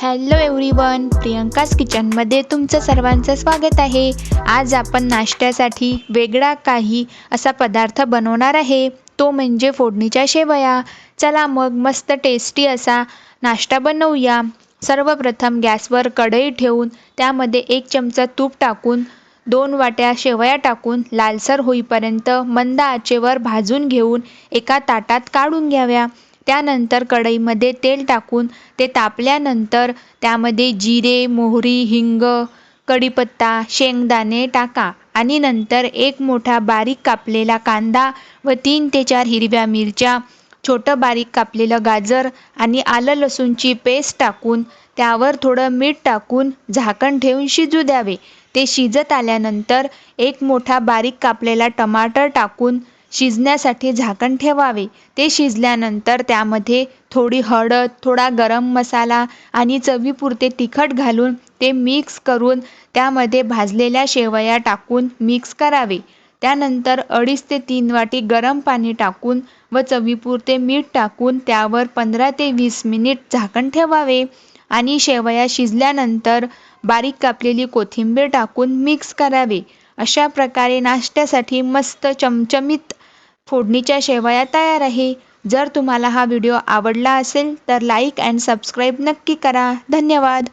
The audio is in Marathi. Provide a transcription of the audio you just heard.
हॅलो एव्हरीवन प्रियंकाज किचनमध्ये तुमचं सर्वांचं स्वागत आहे. आज आपण नाश्त्यासाठी वेगळा काही असा पदार्थ बनवणार आहे. तो म्हणजे फोडणीच्या शेवया. चला मग मस्त टेस्टी असा नाश्ता बनवूया. सर्वप्रथम गॅसवर कढई ठेवून त्यामध्ये एक चमचा तूप टाकून दोन वाट्या शेवया टाकून लालसर होईपर्यंत मंद आचेवर भाजून घेऊन एका ताटात काढून घ्याव्या. त्यानंतर कढईमध्ये तेल टाकून ते तापल्यानंतर त्यामध्ये जिरे मोहरी हिंग कढीपत्ता शेंगदाणे टाका आणि नंतर एक मोठा बारीक कापलेला कांदा व तीन ते चार हिरव्या मिरच्या छोटं बारीक कापलेलं गाजर आणि आलं लसूणची पेस्ट टाकून त्यावर थोडं मीठ टाकून झाकण ठेवून शिजू द्यावे. ते शिजत आल्यानंतर एक मोठा बारीक कापलेला टमाटर टाकून शिजण्यासाठी झाकण ठेवावे. ते शिजल्यानंतर त्यामध्ये थोडी हळद थोडा गरम मसाला आणि चवीपुरते तिखट घालून ते मिक्स करून त्यामध्ये भाजलेल्या शेवया टाकून मिक्स करावे. त्यानंतर अडीच ते तीन वाटी गरम पाणी टाकून व चवीपुरते मीठ टाकून त्यावर पंधरा ते वीस मिनिट झाकण ठेवावे आणि शेवया शिजल्यानंतर बारीक कापलेली कोथिंबीर टाकून मिक्स करावे. अशा प्रकारे नाश्त्यासाठी मस्त चमचमीत फोडणीच्या शेवया तयार आहे. जर तुम्हाला हा व्हिडिओ आवडला असेल तर लाईक अँड सबस्क्राईब नक्की करा. धन्यवाद.